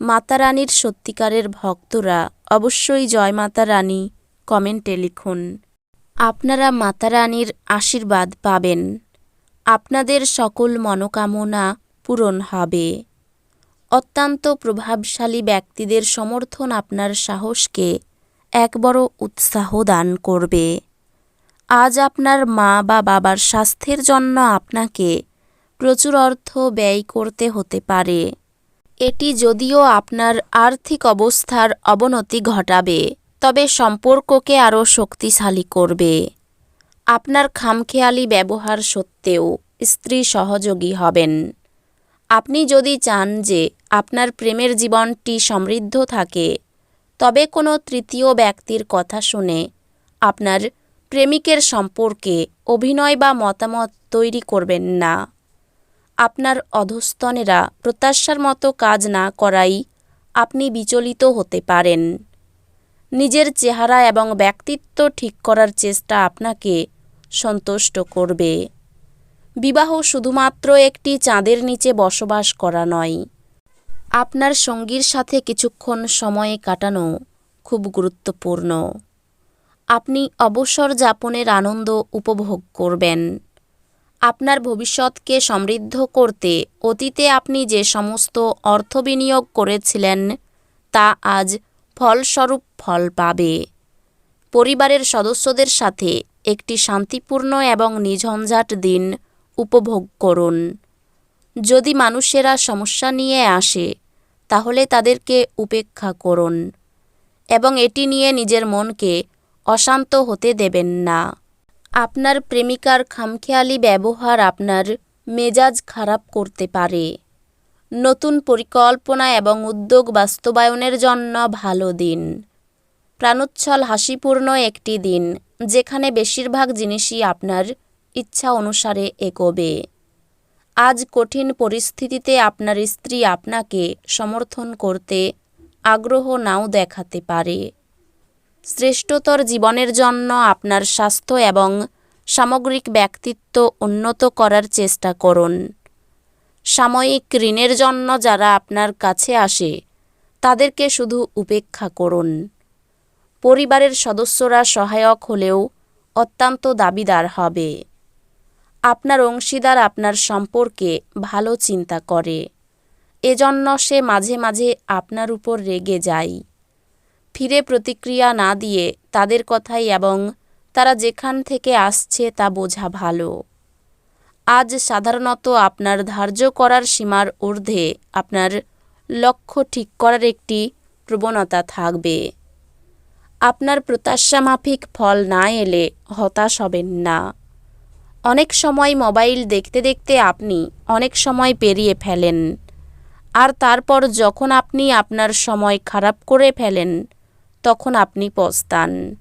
মাতা রানীর সত্যিকারের ভক্তরা অবশ্যই জয় মাতা রানী কমেন্টে লিখুন। আপনারা মাতা রানীর আশীর্বাদ পাবেন। আপনাদের সকল মনোকামনা পূরণ হবে। অত্যন্ত প্রভাবশালী ব্যক্তিদের সমর্থন আপনার সাহসকে এক বড় উৎসাহ দান করবে। আজ আপনার মা বা বাবার স্বাস্থ্যের জন্য আপনাকে প্রচুর অর্থ ব্যয় করতে হতে পারে। এটি যদিও আপনার আর্থিক অবস্থার অবনতি ঘটাবে, তবে সম্পর্ককে আরও শক্তিশালী করবে। আপনার খামখেয়ালি ব্যবহার সত্ত্বেও স্ত্রী সহযোগী হবেন। আপনি যদি চান যে আপনার প্রেমের জীবনটি সমৃদ্ধ থাকে, তবে কোনো তৃতীয় ব্যক্তির কথা শুনে আপনার প্রেমিকের সম্পর্কে অভিনয় বা মতামত তৈরি করবেন না। আপনার অধস্তনেরা প্রত্যাশার মতো কাজ না করাই আপনি বিচলিত হতে পারেন। নিজের চেহারা এবং ব্যক্তিত্ব ঠিক করার চেষ্টা আপনাকে সন্তুষ্ট করবে। বিবাহ শুধুমাত্র একটি চাঁদের নিচে বসবাস করা নয়, আপনার সঙ্গীর সাথে কিছুক্ষণ সময় কাটানো খুব গুরুত্বপূর্ণ। আপনি অবসর যাপনের আনন্দ উপভোগ করবেন। আপনার ভবিষ্যৎকে সমৃদ্ধ করতে অতীতে আপনি যে সমস্ত অর্থ বিনিয়োগ করেছিলেন, তা আজ ফলস্বরূপ ফল পাবে। পরিবারের সদস্যদের সাথে একটি শান্তিপূর্ণ এবং নিঝঞ্ঝাট দিন উপভোগ করুন। যদি মানুষেরা সমস্যা নিয়ে আসে, তাহলে তাদেরকে উপেক্ষা করুন এবং এটি নিয়ে নিজের মনকে অশান্ত হতে দেবেন না। আপনার প্রেমিকার খামখেয়ালি ব্যবহার আপনার মেজাজ খারাপ করতে পারে। নতুন পরিকল্পনা এবং উদ্যোগ বাস্তবায়নের জন্য ভালো দিন। প্রাণোচ্ছল হাসিপূর্ণ একটি দিন, যেখানে বেশিরভাগ জিনিসই আপনার ইচ্ছা অনুসারে এগোবে। আজ কঠিন পরিস্থিতিতে আপনার স্ত্রী আপনাকে সমর্থন করতে আগ্রহ নাও দেখাতে পারে। শ্রেষ্ঠতর জীবনের জন্য আপনার স্বাস্থ্য এবং সামগ্রিক ব্যক্তিত্ব উন্নত করার চেষ্টা করুন। সাময়িক ঋণের জন্য যারা আপনার কাছে আসে, তাদেরকে শুধু উপেক্ষা করুন। পরিবারের সদস্যরা সহায়ক হলেও অত্যন্ত দাবিদার হবে। আপনার অংশীদার আপনার সম্পর্কে ভালো চিন্তা করে। এজন্য সে মাঝে মাঝে আপনার উপর রেগে যায়। ফিরে প্রতিক্রিয়া না দিয়ে তাদের কথাই এবং তারা যেখান থেকে আসছে তা বোঝা ভালো। আজ সাধারণত আপনার ধার্য করার সীমার ঊর্ধ্বে আপনার লক্ষ্য ঠিক করার একটি প্রবণতা থাকবে। আপনার প্রত্যাশা মাফিক ফল না এলে হতাশ হবেন না। অনেক সময় মোবাইল দেখতে দেখতে আপনি অনেক সময় পেরিয়ে ফেলেন। আর তারপর যখন আপনি আপনার সময় খারাপ করে ফেলেন তখন আপনি পস্তান।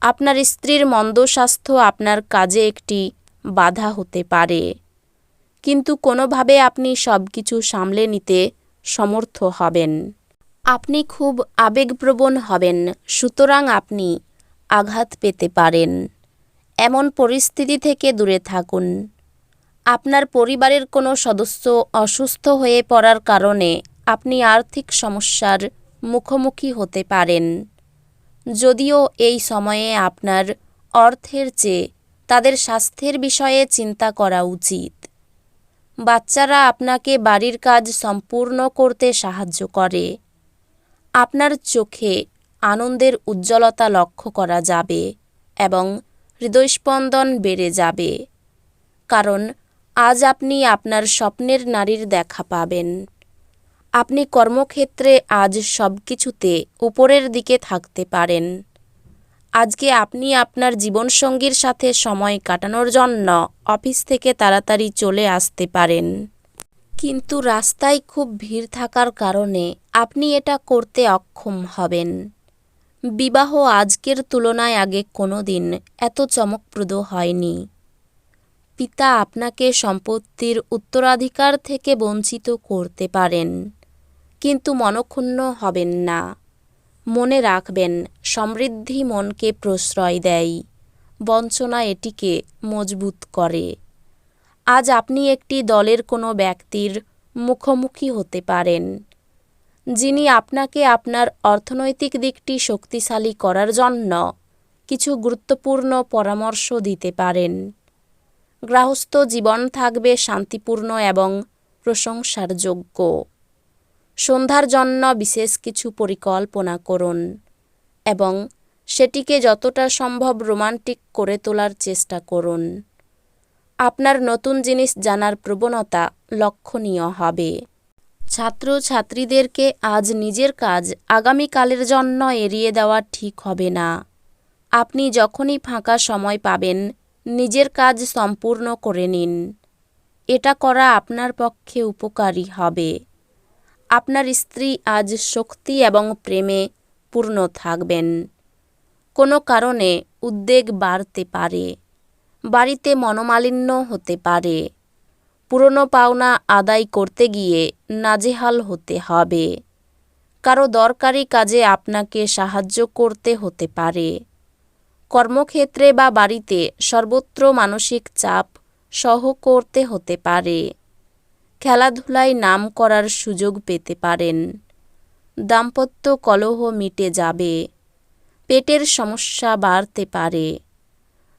আপনার স্ত্রীর মন্দ স্বাস্থ্য আপনার কাজে একটি বাধা হতে পারে। কিন্তু কোনোভাবে আপনি সব কিছু সামলে নিতে সমর্থ হবেন। আপনি খুব আবেগপ্রবণ হবেন, সুতরাং আপনি আঘাত পেতে পারেন। এমন পরিস্থিতি থেকে দূরে থাকুন। আপনার পরিবারের কোনো সদস্য অসুস্থ হয়ে পড়ার কারণে আপনি আর্থিক সমস্যার মুখোমুখি হতে পারেন। যদিও এই সময়ে আপনার অর্থের চেয়ে তাদের স্বাস্থ্যের বিষয়ে চিন্তা করা উচিত। বাচ্চারা আপনাকে বাড়ির কাজ সম্পূর্ণ করতে সাহায্য করে। আপনার চোখে আনন্দের উজ্জ্বলতা লক্ষ্য করা যাবে এবং হৃদয়স্পন্দন বেড়ে যাবে। কারণ আজ আপনি আপনার স্বপ্নের নারীর দেখা পাবেন। আপনি কর্মক্ষেত্রে আজ সব কিছুতে উপরের দিকে থাকতে পারেন। আজকে আপনি আপনার জীবনসঙ্গীর সাথে সময় কাটানোর জন্য অফিস থেকে তাড়াতাড়ি চলে আসতে পারেন। কিন্তু রাস্তায় খুব ভিড় থাকার কারণে আপনি এটা করতে অক্ষম হবেন। বিবাহ আজকের তুলনায় আগে কোনো দিন এত চমকপ্রদ হয়নি। পিতা আপনাকে সম্পত্তির উত্তরাধিকার থেকে বঞ্চিত করতে পারেন। কিন্তু মনক্ষুণ্ণ হবেন না। মনে রাখবেন, সমৃদ্ধি মনকে প্রশ্রয় দেয়, বঞ্চনা এটিকে মজবুত করে। আজ আপনি একটি দলের কোনো ব্যক্তির মুখোমুখি হতে পারেন, যিনি আপনাকে আপনার অর্থনৈতিক দিকটি শক্তিশালী করার জন্য কিছু গুরুত্বপূর্ণ পরামর্শ দিতে পারেন। গৃহস্থ জীবন থাকবে শান্তিপূর্ণ এবং প্রশংসার যোগ্য। সন্ধ্যার জন্য বিশেষ কিছু পরিকল্পনা করুন এবং সেটিকে যতটা সম্ভব রোমান্টিক করে তোলার চেষ্টা করুন। আপনার নতুন জিনিস জানার প্রবণতা লক্ষণীয় হবে। ছাত্র ছাত্রীদেরকে আজ নিজের কাজ আগামীকালের জন্য এড়িয়ে দেওয়া ঠিক হবে না। আপনি যখনই ফাঁকা সময় পাবেন, নিজের কাজ সম্পূর্ণ করে নিন। এটা করা আপনার পক্ষে উপকারী হবে। আপনার স্ত্রী আজ শক্তি এবং প্রেমে পূর্ণ থাকবেন। কোনো কারণে উদ্বেগ বাড়তে পারে, বাড়িতে মনোমালিন্য হতে পারে। পুরনো পাওনা আদায় করতে গিয়ে নাজেহাল হতে হবে। কারও দরকারি কাজে আপনাকে সাহায্য করতে হতে পারে। কর্মক্ষেত্রে বা বাড়িতে সর্বত্র মানসিক চাপ সহ করতে হতে পারে। খেলাধুলায় নাম করার সুযোগ পেতে পারেন। দাম্পত্য কলহ মিটে যাবে, পেটের সমস্যা বাড়তে পারে,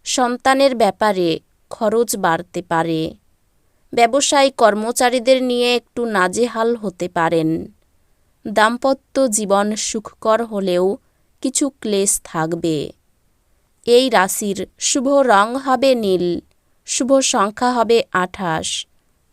সন্তানের ব্যাপারে খরচ বাড়তে পারে, ব্যবসায়ী কর্মচারীদের নিয়ে একটু নাজেহাল হতে পারেন। দাম্পত্য জীবন সুখকর হলেও কিছু ক্লেশ থাকবে। এই রাশির শুভ রং হবে নীল, শুভ সংখ্যা হবে আঠাশ।